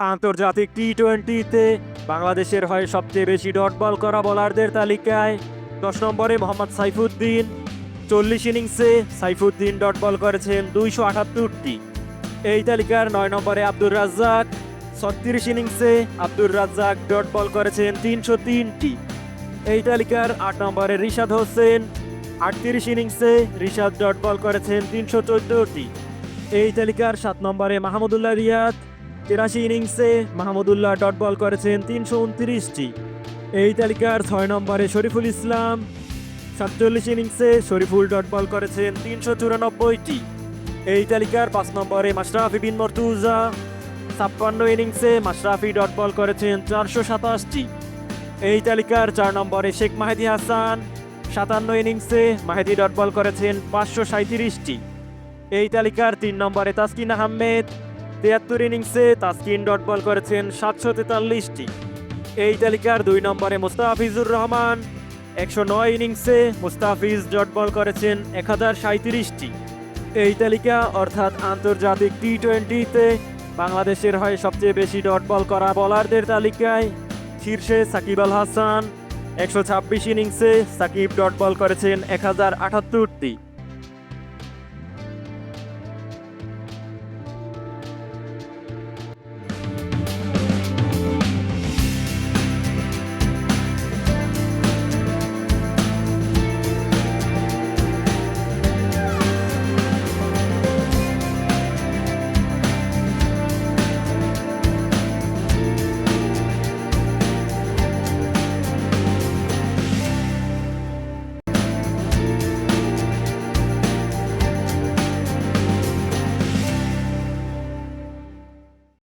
আন্তর্জাতিক টি টোয়েন্টিতে বাংলাদেশের হয়ে সবচেয়ে বেশি ডট বল করা বলারদের তালিকায় দশ নম্বরে মোহাম্মদ সাইফুদ্দিন, চল্লিশ ইনিংসে সাইফুদ্দিন ডট বল করেছেন দুইশো আটাত্তরটি। এই তালিকার নয় নম্বরে আব্দুর রাজ্জাক, ছত্রিশ ইনিংসে আব্দুর রাজ্জাক ডট বল করেছেন তিনশো তিনটি। এই তালিকার আট নম্বরে রিশাদ হোসেন, আটত্রিশ ইনিংসে রিশাদ ডট বল করেছেন তিনশো চোদ্দোটি। এই তালিকার সাত নম্বরে মাহমুদুল্লাহ রিয়াদ তিরাশি ইনিংসে মাহমুদুল্লাহ ডট বল করেছেন তিনশো উনত্রিশটি। এই তালিকার ছয় নম্বরে শরীফুল ইসলাম, সাতচল্লিশ ইনিংসে শরীফুল ডট বল করেছেন তিনশো চুরানব্বইটি। এই তালিকার পাঁচ নম্বরে মাশরাফি বিন মর্তুজা, ছাপ্পান্ন ইনিংসে মাশরাফি ডট বল করেছেন চারশো সাতাশটি। এই তালিকার চার নম্বরে শেখ মাহেদি হাসান, সাতান্ন ইনিংসে মাহেদি ডট বল করেছেন পাঁচশো সাঁত্রিশটি এই তালিকার তিন নম্বরে তাসকিন আহমেদ তিয়াত্তর ইনিংসে তাসকিন ডট বল করেছেন সাতশো তেতাল্লিশটি। এই তালিকার দুই নম্বরে মোস্তাফিজুর রহমান, একশো নয় ইনিংসে মুস্তাফিজ ডট বল করেছেন এক হাজার সাঁত্রিশটি এই তালিকা অর্থাৎ আন্তর্জাতিক টি টোয়েন্টিতে বাংলাদেশের হয়ে সবচেয়ে বেশি ডট বল করা বলারদের তালিকায় শীর্ষে সাকিব আল হাসান, একশো ছাব্বিশ ইনিংসে সাকিব ডট বল করেছেন এক হাজার আটাত্তরটি।